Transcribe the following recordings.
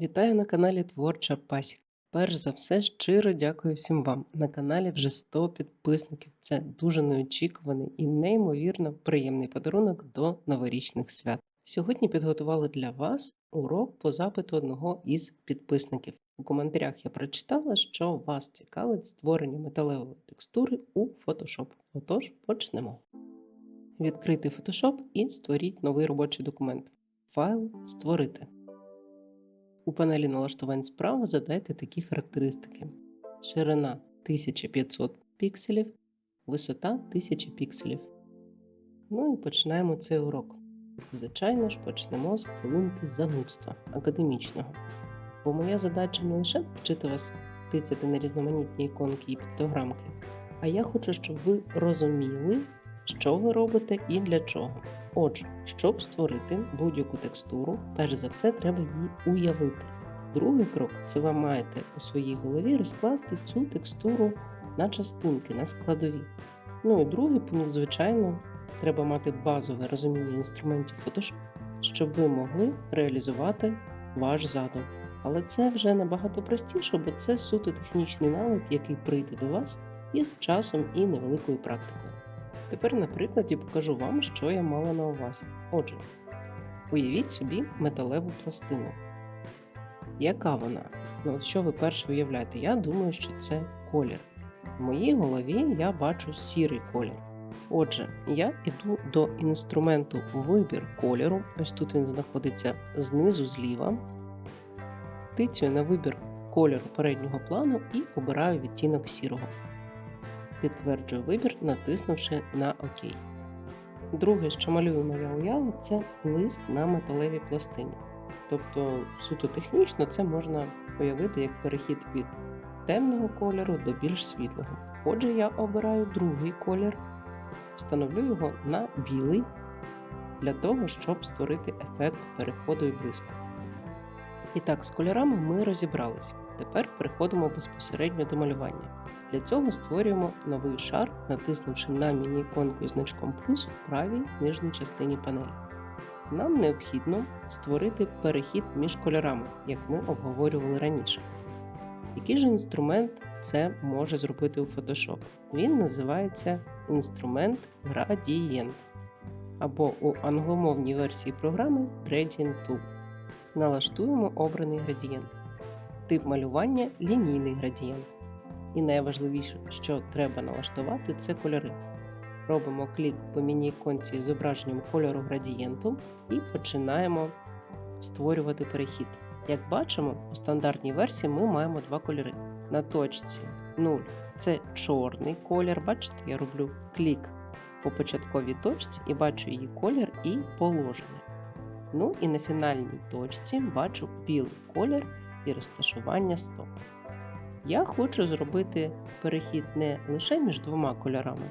Вітаю на каналі Творча Пасіка. Перш за все, щиро дякую всім вам. На каналі вже 100 підписників. Це дуже неочікуваний і неймовірно приємний подарунок до новорічних свят. Сьогодні підготували для вас урок по запиту одного із підписників. У коментарях я прочитала, що вас цікавить створення металевої текстури у Photoshop. Отож, почнемо. Відкрити Photoshop і створіть новий робочий документ. Файл Створити. У панелі налаштувань справа задайте такі характеристики: ширина 1500 пікселів, висота 1000 пікселів. Ну і починаємо цей урок. Звичайно ж, почнемо з хвилинки занудства академічного. Бо моя задача не лише навчити вас тицяти на різноманітні іконки і піктограмки, а я хочу, щоб ви розуміли, що ви робите і для чого. Отже, щоб створити будь-яку текстуру, перш за все треба її уявити. Другий крок це ви маєте у своїй голові розкласти цю текстуру на частинки, на складові. Ну і другий пункт, звичайно, треба мати базове розуміння інструментів Photoshop, щоб ви могли реалізувати ваш задум. Але це вже набагато простіше, бо це суто технічний навик, який прийде до вас із часом і невеликою практикою. Тепер на прикладі покажу вам, що я мала на увазі. Отже, уявіть собі металеву пластину. Яка вона? Ну, от що ви перше уявляєте? Я думаю, що це колір. В моїй голові я бачу сірий колір. Отже, я йду до інструменту вибір кольору. Ось тут він знаходиться знизу зліва. Тицюю на вибір кольору переднього плану і обираю відтінок сірого. Підтверджую вибір, натиснувши на ОК. Друге, що малює моя уява, це блиск на металевій пластині. Тобто, суто технічно це можна уявити як перехід від темного кольору до більш світлого. Отже, я обираю другий колір, встановлю його на білий для того, щоб створити ефект переходу і блиску. І так, з кольорами ми розібралися. Тепер переходимо безпосередньо до малювання. Для цього створюємо новий шар, натиснувши на міні-іконку із значком плюс в правій нижній частині панелі. Нам необхідно створити перехід між кольорами, як ми обговорювали раніше. Який же інструмент це може зробити у Photoshop? Він називається інструмент Gradient або у англомовній версії програми Gradient Tool. Налаштуємо обраний градієнт. Тип малювання лінійний градієнт. І найважливіше, що треба налаштувати, це кольори. Робимо клік по міні-іконці з зображенням кольору градієнту і починаємо створювати перехід. Як бачимо, у стандартній версії ми маємо два кольори. На точці 0 це чорний колір. Бачите, я роблю клік по початковій точці і бачу її колір і положення. Ну і на фінальній точці бачу білий колір і розташування стоп. Я хочу зробити перехід не лише між двома кольорами,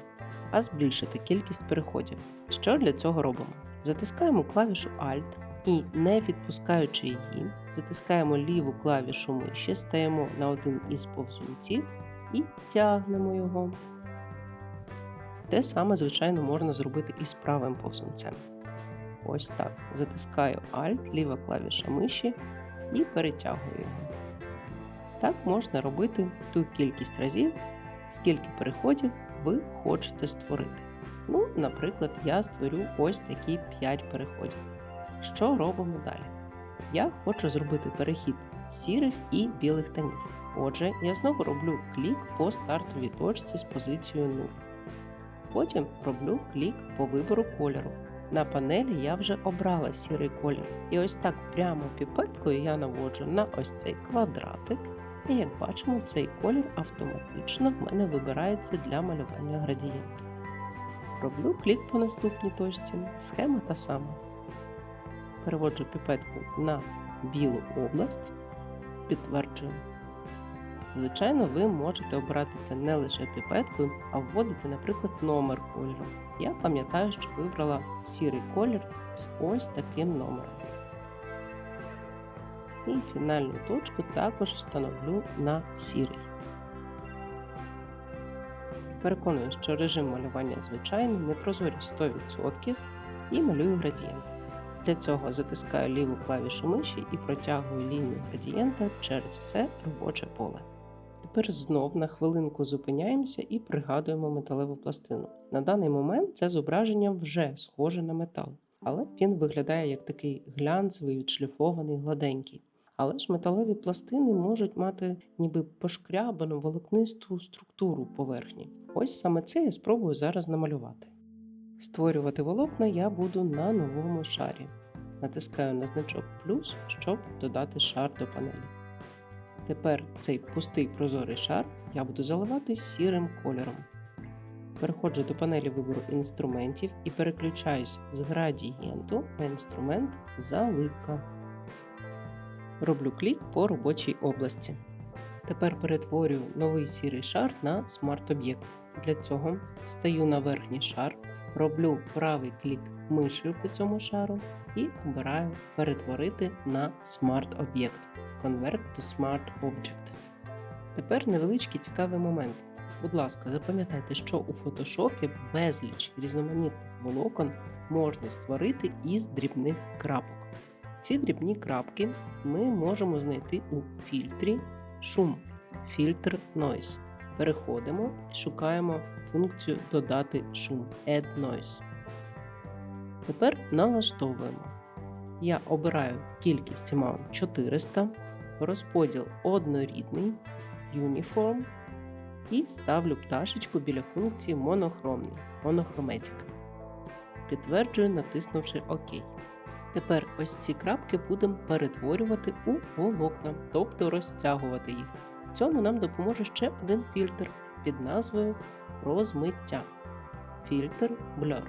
а збільшити кількість переходів. Що для цього робимо? Затискаємо клавішу Alt і, не відпускаючи її, затискаємо ліву клавішу миші, стаємо на один із повзунців і тягнемо його. Те саме, звичайно, можна зробити і з правим повзунцем. Ось так. Затискаю Alt, ліва клавіша миші і перетягую його. Так можна робити ту кількість разів, скільки переходів ви хочете створити. Ну, наприклад, я створю ось такі 5 переходів. Що робимо далі? Я хочу зробити перехід сірих і білих тонів. Отже, я знову роблю клік по стартовій точці з позицією 0. Потім роблю клік по вибору кольору. На панелі я вже обрала сірий колір. І ось так прямо піпеткою я наводжу на ось цей квадратик. І як бачимо, цей колір автоматично в мене вибирається для малювання градієнту. Роблю клік по наступній точці, схема та сама. Переводжу піпетку на білу область, підтверджую. Звичайно, ви можете обирати це не лише піпеткою, а вводити, наприклад, номер кольору. Я пам'ятаю, що вибрала сірий колір з ось таким номером. І фінальну точку також встановлю на сірий. Переконую, що режим малювання звичайний, непрозорі 100% і малюю градієнт. Для цього затискаю ліву клавішу миші і протягую лінію градієнта через все робоче поле. Тепер знов на хвилинку зупиняємося і пригадуємо металеву пластину. На даний момент це зображення вже схоже на метал, але він виглядає як такий глянцевий, відшліфований, гладенький. Але ж металеві пластини можуть мати ніби пошкрябану волокнисту структуру поверхні. Ось саме це я спробую зараз намалювати. Створювати волокна я буду на новому шарі. Натискаю на значок плюс, щоб додати шар до панелі. Тепер цей пустий прозорий шар я буду заливати сірим кольором. Переходжу до панелі вибору інструментів і переключаюсь з градієнту на інструмент заливка. Роблю клік по робочій області. Тепер перетворюю новий сірий шар на смарт-об'єкт. Для цього стаю на верхній шар, роблю правий клік мишею по цьому шару і обираю перетворити на смарт-об'єкт. Convert to Smart Object. Тепер невеличкий цікавий момент. Будь ласка, запам'ятайте, що у фотошопі безліч різноманітних волокон можна створити із дрібних крапок. Ці дрібні крапки ми можемо знайти у фільтрі шум, фільтр Noise. Переходимо і шукаємо функцію Додати шум Add Noise. Тепер налаштовуємо. Я обираю кількість Amount 400, розподіл однорідний, Uniform і ставлю пташечку біля функції монохромний Monochromatic. Підтверджую, натиснувши ОК. Тепер ось ці крапки будемо перетворювати у волокна, тобто розтягувати їх. В цьому нам допоможе ще один фільтр під назвою розмиття. Фільтр Blur.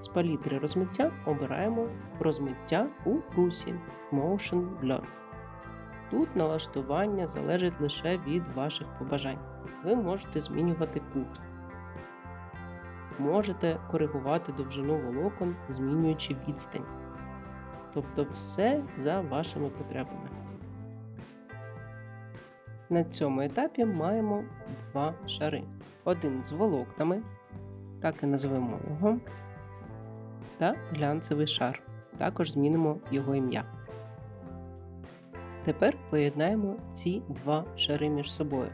З палітри розмиття обираємо розмиття у русі Motion Blur. Тут налаштування залежить лише від ваших побажань. Ви можете змінювати кут. Можете коригувати довжину волокон, змінюючи відстань. Тобто все за вашими потребами. На цьому етапі маємо два шари. Один з волокнами, так і назвемо його, та глянцевий шар. Також змінимо його ім'я. Тепер поєднаємо ці два шари між собою.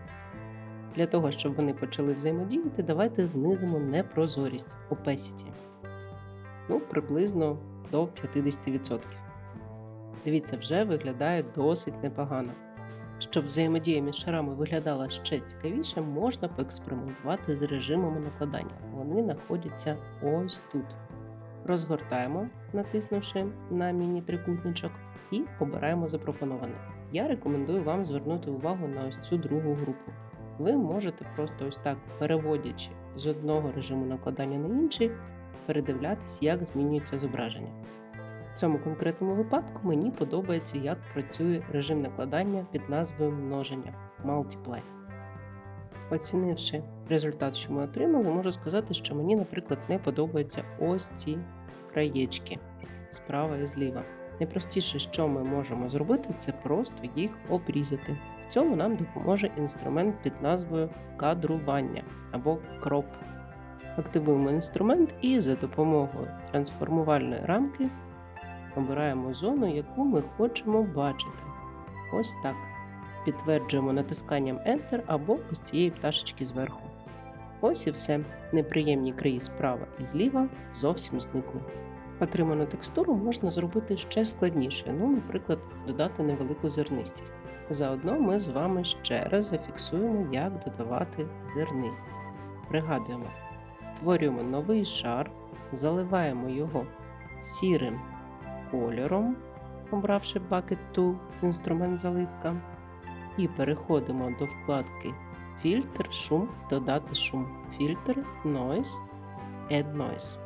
Для того, щоб вони почали взаємодіяти, давайте знизимо непрозорість opacity. Ну, приблизно до 50%. Дивіться, вже виглядає досить непогано. Щоб взаємодія між шарами виглядала ще цікавіше, можна поекспериментувати з режимами накладання. Вони знаходяться ось тут. Розгортаємо, натиснувши на міні-трикутничок, і обираємо запропоноване. Я рекомендую вам звернути увагу на ось цю другу групу. Ви можете просто ось так, переводячи з одного режиму накладання на інший, передивлятись, як змінюється зображення. В цьому конкретному випадку мені подобається, як працює режим накладання під назвою множення Multiply. Оцінивши результат, що ми отримали, можу сказати, що мені, наприклад, не подобаються ось ці краєчки справа і зліва. Найпростіше, що ми можемо зробити, це просто їх обрізати. В цьому нам допоможе інструмент під назвою кадрування або кроп. Активуємо інструмент і за допомогою трансформувальної рамки обираємо зону, яку ми хочемо бачити. Ось так. Підтверджуємо натисканням Enter або ось цієї пташечки зверху. Ось і все. Неприємні краї справа і зліва зовсім зникли. Отриману текстуру можна зробити ще складнішою, ну, наприклад, додати невелику зернистість. Заодно ми з вами ще раз зафіксуємо, як додавати зернистість. Пригадуємо, створюємо новий шар, заливаємо його сірим кольором, обравши Bucket Tool, інструмент заливка, і переходимо до вкладки Фільтр, шум, додати шум, фільтр, Noise, Add Noise.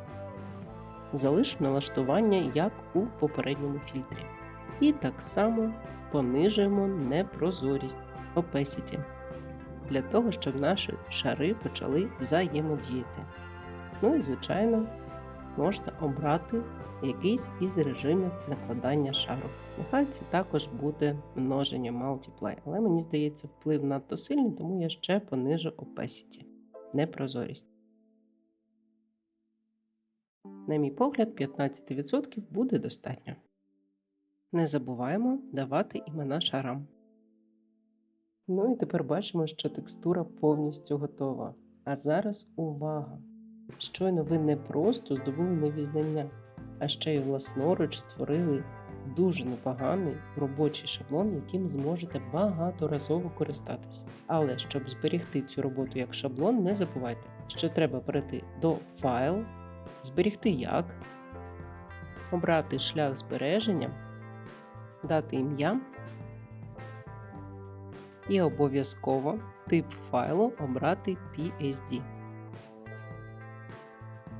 Залишимо налаштування, як у попередньому фільтрі. І так само понижуємо непрозорість opacity, для того, щоб наші шари почали взаємодіяти. Ну і, звичайно, можна обрати якийсь із режимів накладання шару. Нехай це також буде множення Multiply, але мені здається, вплив надто сильний, тому я ще понижу opacity, непрозорість. На мій погляд, 15% буде достатньо. Не забуваємо давати імена шарам. Ну і тепер бачимо, що текстура повністю готова. А зараз увага! Щойно ви не просто здобули нові знання, а ще й власноруч створили дуже непоганий робочий шаблон, яким зможете багаторазово користатись. Але щоб зберегти цю роботу як шаблон, не забувайте, що треба перейти до файл, зберегти як, обрати шлях збереження, дати ім'я і обов'язково тип файлу обрати PSD.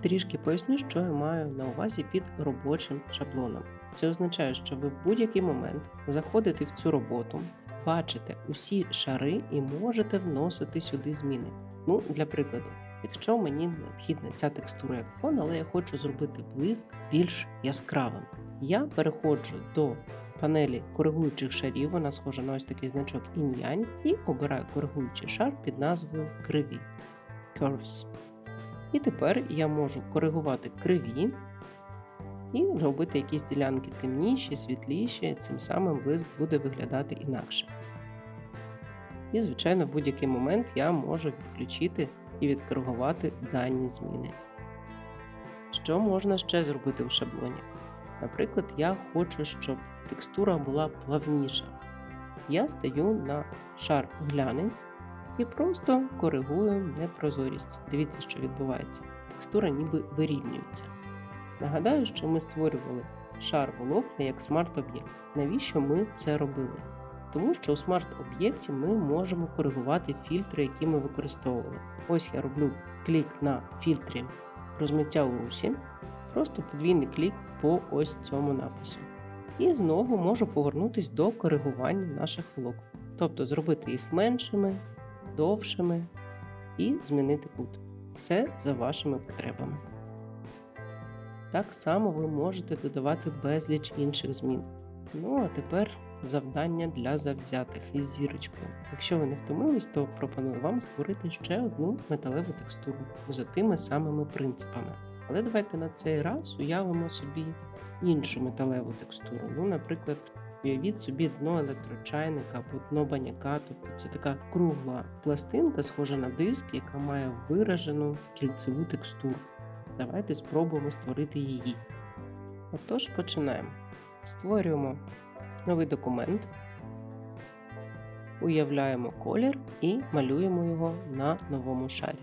Трішки поясню, що я маю на увазі під робочим шаблоном. Це означає, що ви в будь-який момент заходите в цю роботу, бачите усі шари і можете вносити сюди зміни. Ну, для прикладу, якщо мені необхідна ця текстура як фон, але я хочу зробити блиск більш яскравим, я переходжу до панелі коригуючих шарів, вона схожа на ось такий значок інь-янь, і обираю коригуючий шар під назвою Криві Curves. І тепер я можу коригувати криві і робити якісь ділянки темніші, світліші, цим самим блиск буде виглядати інакше. І, звичайно, в будь-який момент я можу відключити і відкоригувати дані зміни. Що можна ще зробити в шаблоні? Наприклад, я хочу, щоб текстура була плавніша. Я стаю на шар глянець і просто коригую непрозорість. Дивіться, що відбувається. Текстура ніби вирівнюється. Нагадаю, що ми створювали шар волокна як смарт-об'єкт. Навіщо ми це робили? Тому що у смарт-об'єкті ми можемо коригувати фільтри, які ми використовували. Ось я роблю клік на фільтрі розмиття у русі, просто подвійний клік по ось цьому напису. І знову можу повернутися до коригування наших волокон. Тобто зробити їх меншими, довшими і змінити кут. Все за вашими потребами. Так само ви можете додавати безліч інших змін. Ну а тепер завдання для завзятих із зірочкою. Якщо ви не втомились, то пропоную вам створити ще одну металеву текстуру за тими самими принципами. Але давайте на цей раз уявимо собі іншу металеву текстуру. Ну, наприклад, уявіть собі дно електрочайника або дно баняка, тобто це така кругла пластинка, схожа на диск, яка має виражену кільцеву текстуру. Давайте спробуємо створити її. Отож, починаємо. Створюємо новий документ, уявляємо колір і малюємо його на новому шарі.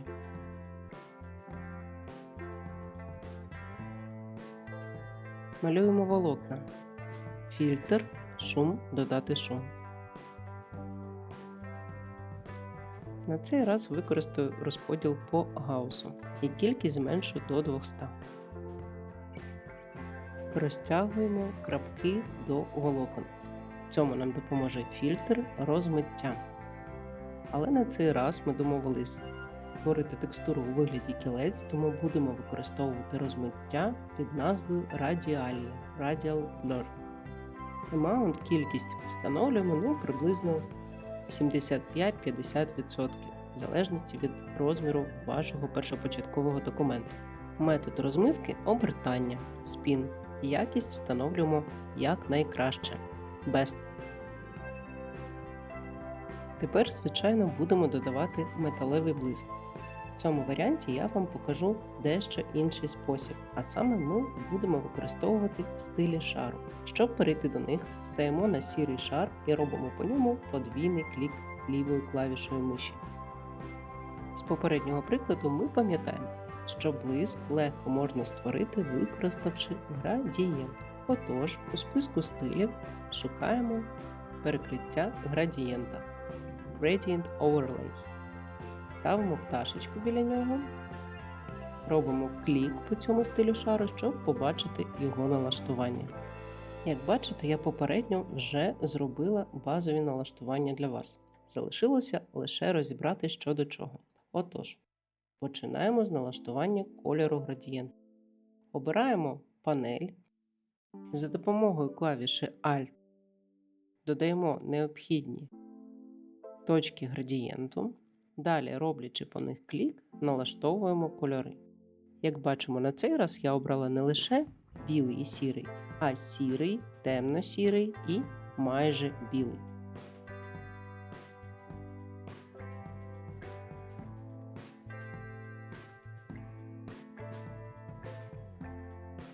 Малюємо волокна. Фільтр, шум, додати шум. На цей раз використаю розподіл по гаусу і кількість зменшу до 200. Розтягуємо крапки до волокон. Цьому нам допоможе фільтр розмиття. Але на цей раз ми домовились створити текстуру у вигляді кілець, тому будемо використовувати розмиття під назвою Radial Radial Blur. Amount кількість встановлюємо ну, приблизно 75-50%, в залежності від розміру вашого першопочаткового документу. Метод розмивки обертання, спін. Якість встановлюємо як найкраще. Best. Тепер, звичайно, будемо додавати металевий блиск. В цьому варіанті я вам покажу дещо інший спосіб, а саме ми будемо використовувати стилі шару. Щоб перейти до них, стаємо на сірий шар і робимо по ньому подвійний клік лівою клавішою миші. З попереднього прикладу ми пам'ятаємо, що блиск легко можна створити, використавши градієнт. Отож, у списку стилів шукаємо перекриття градієнта Gradient Overlay. Ставимо пташечку біля нього, робимо клік по цьому стилю шару, щоб побачити його налаштування. Як бачите, я попередньо вже зробила базові налаштування для вас. Залишилося лише розібрати що до чого. Отож, починаємо з налаштування кольору градієнту. Обираємо панель. За допомогою клавіші Alt додаємо необхідні точки градієнту. Далі, роблячи по них клік, налаштовуємо кольори. Як бачимо, на цей раз я обрала не лише білий і сірий, а сірий, темно-сірий і майже білий.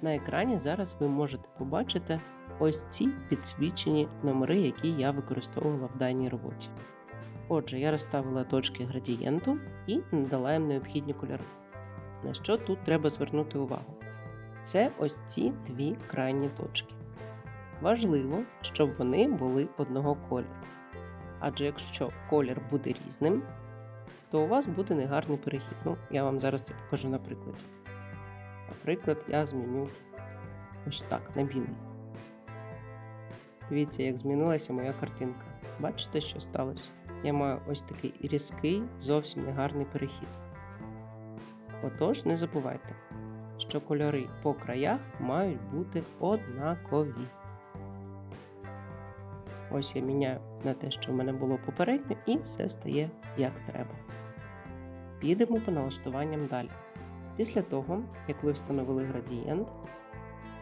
На екрані зараз ви можете побачити ось ці підсвічені номери, які я використовувала в даній роботі. Отже, я розставила точки градієнту і надала їм необхідні кольори. На що тут треба звернути увагу? Це ось ці дві крайні точки. Важливо, щоб вони були одного кольору. Адже якщо колір буде різним, то у вас буде негарний перехід. Ну, я вам зараз це покажу на прикладі. Наприклад, я зміню ось так на білий. Дивіться, як змінилася моя картинка. Бачите, що сталося? Я маю ось такий різкий, зовсім негарний перехід. Отож, не забувайте, що кольори по краях мають бути однакові. Ось я міняю на те, що в мене було попередньо, і все стає як треба. Підемо по налаштуванням далі. Після того, як ви встановили градієнт,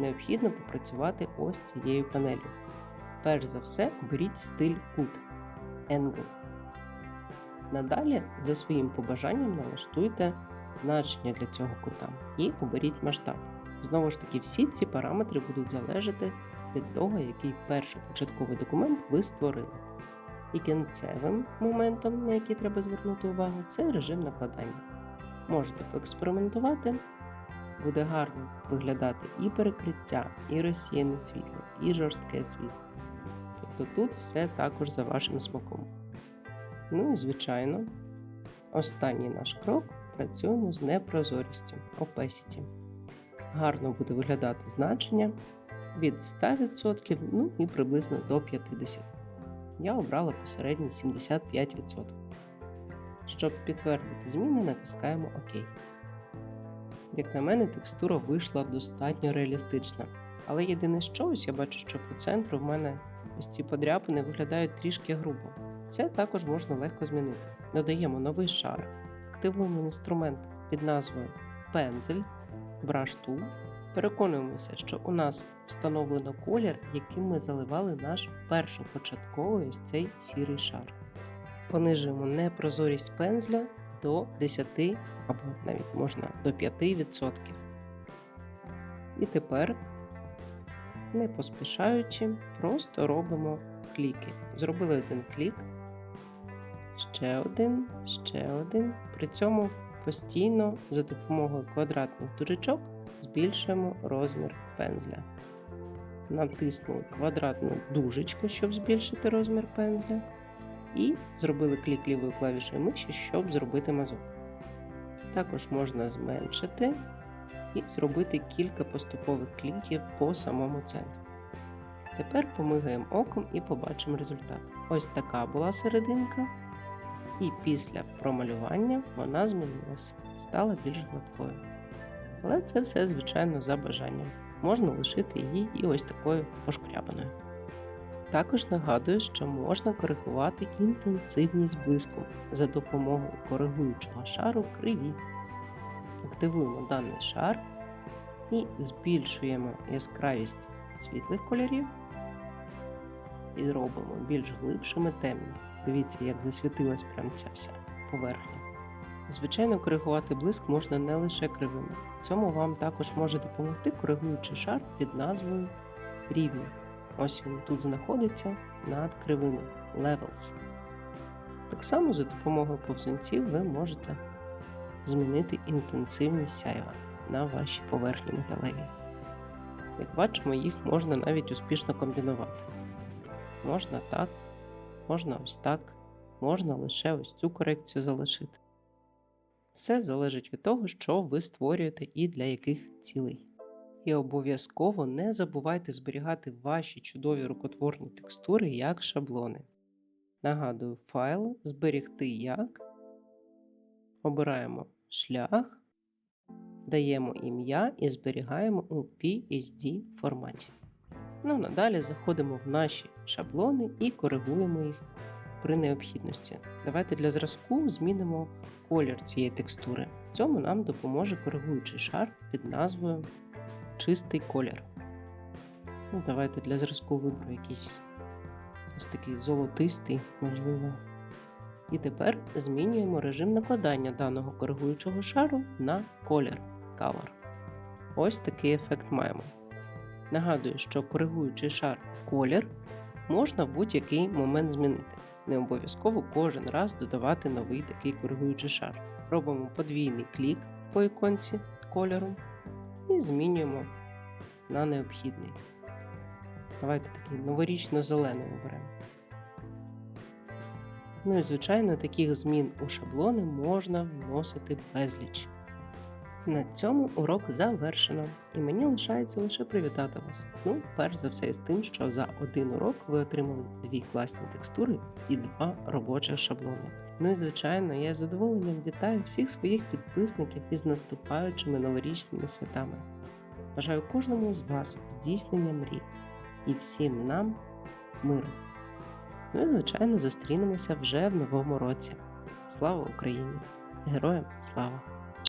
необхідно попрацювати ось цією панелью. Перш за все, оберіть стиль кут Angle. Надалі, за своїм побажанням, налаштуйте значення для цього кута і оберіть масштаб. Знову ж таки, всі ці параметри будуть залежати від того, який першопочатковий документ ви створили. І кінцевим моментом, на який треба звернути увагу, це режим накладання. Можете поекспериментувати, буде гарно виглядати і перекриття, і розсіяне світло, і жорстке світло. Тобто тут все також за вашим смаком. Ну і звичайно, останній наш крок працюємо з непрозорістю Opacity. Гарно буде виглядати значення від 100%, ну і приблизно до 50%. Я обрала посередній 75%. Щоб підтвердити зміни, натискаємо ОК. Як на мене, текстура вийшла достатньо реалістична. Але єдине що, ось я бачу, що по центру в мене ось ці подряпини виглядають трішки грубо. Це також можна легко змінити. Додаємо новий шар, активуємо інструмент під назвою Пензель, Brush Tool. Переконуємося, що у нас встановлено колір, яким ми заливали наш першопочатковий ось цей сірий шар. Понижуємо непрозорість пензля до 10 або навіть можна до 5%. І тепер, не поспішаючи, просто робимо кліки. Зробили один клік, ще один, ще один. При цьому постійно за допомогою квадратних дужечок збільшуємо розмір пензля. Натиснули квадратну дужечку, щоб збільшити розмір пензля. І зробили клік лівою клавішою миші, щоб зробити мазок. Також можна зменшити і зробити кілька поступових кліків по самому центру. Тепер помигаємо оком і побачимо результат. Ось така була серединка, і після промалювання вона змінилася, стала більш гладкою. Але це все, звичайно, за бажанням. Можна лишити її і ось такою пошкрябаною. Також нагадую, що можна коригувати інтенсивність блиску за допомогою коригуючого шару криві. Активуємо даний шар і збільшуємо яскравість світлих кольорів і робимо більш глибшими темні. Дивіться, як засвітилась прям ця вся поверхня. Звичайно, коригувати блиск можна не лише кривими. В цьому вам також може допомогти коригуючий шар під назвою рівні. Ось він тут знаходиться над кривими Levels. Так само за допомогою повзунців ви можете змінити інтенсивність сяйва на вашій поверхні металевій. Як бачимо, їх можна навіть успішно комбінувати. Можна так, можна ось так, можна лише ось цю корекцію залишити. Все залежить від того, що ви створюєте і для яких цілей. І обов'язково не забувайте зберігати ваші чудові рукотворні текстури як шаблони. Нагадую, файл зберігти як. Обираємо шлях, даємо ім'я і зберігаємо у PSD форматі. Ну, надалі заходимо в наші шаблони і коригуємо їх при необхідності. Давайте для зразку змінимо колір цієї текстури. В цьому нам допоможе коригуючий шар під назвою Чистий колір. Ну, давайте для зразку виберу якийсь ось такий золотистий, можливо. І тепер змінюємо режим накладання даного коригуючого шару на колір Color. Ось такий ефект маємо. Нагадую, що коригуючий шар колір можна в будь-який момент змінити. Не обов'язково кожен раз додавати новий такий коригуючий шар. Робимо подвійний клік по іконці кольору і змінюємо на необхідний. Давайте такий новорічно-зелений оберемо. Ну і звичайно, таких змін у шаблони можна вносити безліч. На цьому урок завершено, і мені лишається лише привітати вас. Ну, перш за все, з тим, що за один урок ви отримали дві класні текстури і два робочих шаблони. Ну і звичайно, я з задоволенням вітаю всіх своїх підписників із наступаючими новорічними святами. Бажаю кожному з вас здійснення мрій і всім нам миру. Ну і звичайно, зустрінемося вже в новому році. Слава Україні! Героям слава!